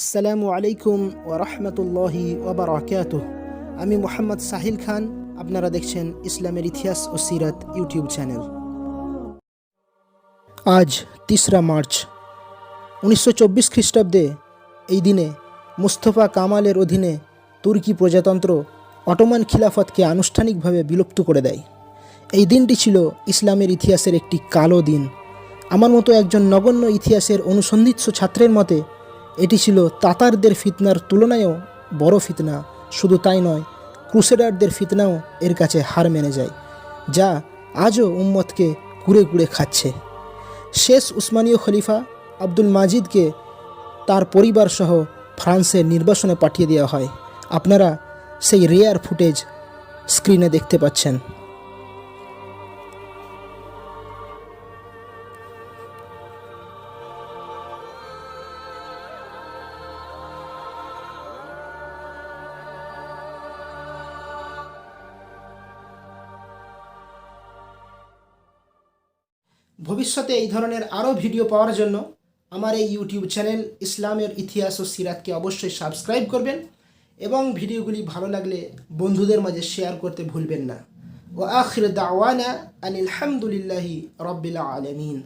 আসসালামু আলাইকুম ওরহমতুল্লাহি ওবরাকাত আমি মোহাম্মদ সাহিল খান, আপনারা দেখছেন ইসলামের ইতিহাস ও সিরাত ইউটিউব চ্যানেল। আজ তিসরা মার্চ, উনিশশো চব্বিশ খ্রিস্টাব্দে এই দিনে মুস্তফা কামালের অধীনে তুর্কি প্রজাতন্ত্র অটোমান খিলাফতকে আনুষ্ঠানিকভাবে বিলুপ্ত করে দেয়। এই দিনটি ছিল ইসলামের ইতিহাসের একটি কালো দিন। আমার মতো একজন নগণ্য ইতিহাসের অনুসন্ধিৎস ছাত্রের মতে এটি ছিল তাতারদের ফিতনার তুলনায়ও বড় ফিতনা। শুধু তাই নয়, ক্রুসেডারদের ফিতনাও এর কাছে হার মেনে যায়, যা আজও উম্মতকে কুড়ে কুড়ে খাচ্ছে। শেষ উসমানীয় খলিফা আব্দুল মাজিদকে তার পরিবার সহ ফ্রান্সের নির্বাসনে পাঠিয়ে দেওয়া হয়। আপনারা সেই রেয়ার ফুটেজ স্ক্রিনে দেখতে পাচ্ছেন। ভবিষ্যতে এই ধরনের আরও ভিডিও পাওয়ার জন্য আমার এই ইউটিউব চ্যানেল ইসলামের ইতিহাস ও সিরাতকে অবশ্যই সাবস্ক্রাইব করবেন এবং ভিডিওগুলি ভালো লাগলে বন্ধুদের মাঝে শেয়ার করতে ভুলবেন না। ও আখির দাওয়ানা আনিল হামদুলিল্লাহি রব্বিল আলমিন।